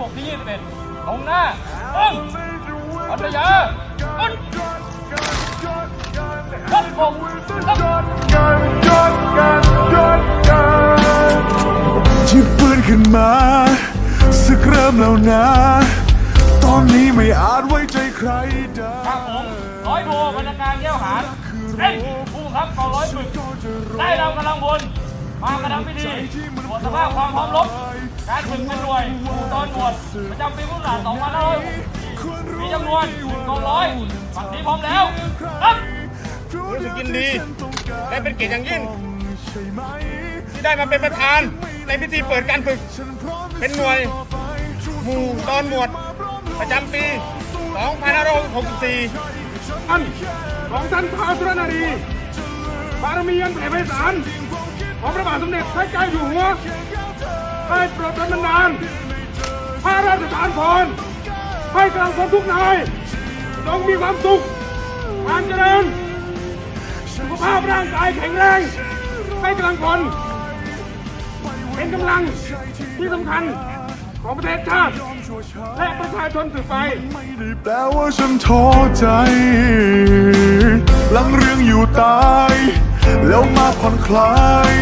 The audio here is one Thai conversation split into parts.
ตรงหน้าปึ้งพัทยาปึ้งรับผมรับหยิบปืนขึ้นมาสึกเริ่มแล้วนะ ตอนนี้ไม่อาจไว้ใจใครได้ครับผมร้อยโทบรรณาการแก้วหานเอ้ยผู้บังคับกองร้อยฝึกได้นำกำลังบน มากระทำพิธีตรวจสภาพความพร้อมรบการฝึกเป็นหน่วยผู้ตอนหมวดประจำปีพุทธศักราช2564มีจำนวนกองร้อยฝั่งนี้พร้อมแล้วครับรู้สึกยินดีและเป็นเกียรติอย่างยิ่ง ที่ได้มาเป็นประธานในพิธีเปิดการฝึก เป็นหน่วยหมู่ตอนหมวด ประจำปี 2564ท่านของท่านพระสุรนารีบารมีอันแผ่ไพศาล ของพระบาทสมเด็จพระเจ้าอยู่หัวได้โปรดดลบันดาลพระราชทานพรให้กำลังคนทุกนายจงมีความสุขความเจริญสุขภาพร่างกายแข็งแรงให้กำลังคนเป็นกำลังที่สำคัญของประเทศชาติ และประชาชนสืบไปไม่ได้แปลว่าฉันท้อใจ หลังเรื่องอยู่ตาย แล้วมาผ่อนคลาย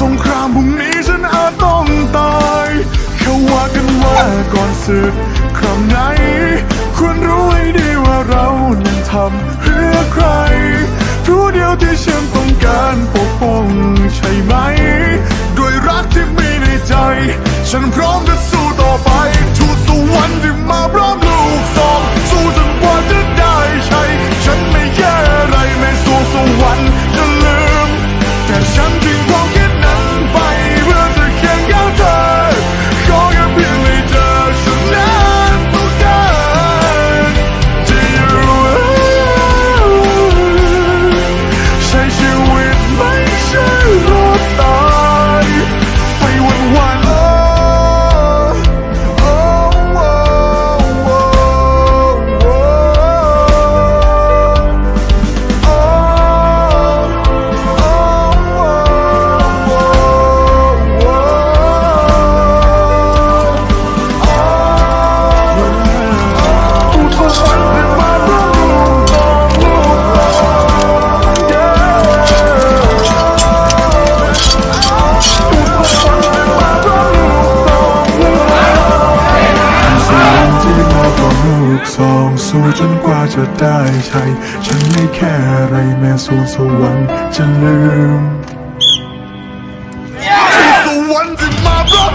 สงครามพรุ่งนี้ฉันอาจต้องตายเขาว่ากันว่าก่อนศึกครั้งไหนควรรู้ให้ดีว่าเรานั้นทำเพื่อใครผู้เดียวที่ฉันต้องการปกป้องใช่ไหม ด้วยรักที่มีในใจ ฉันพร้อมจะสู้ สู้จนกว่าจะได้ใช้ ฉันไม่แค่อะไรแม้สวงสวรรค์จะลืมที่สวรรค์จะมารับ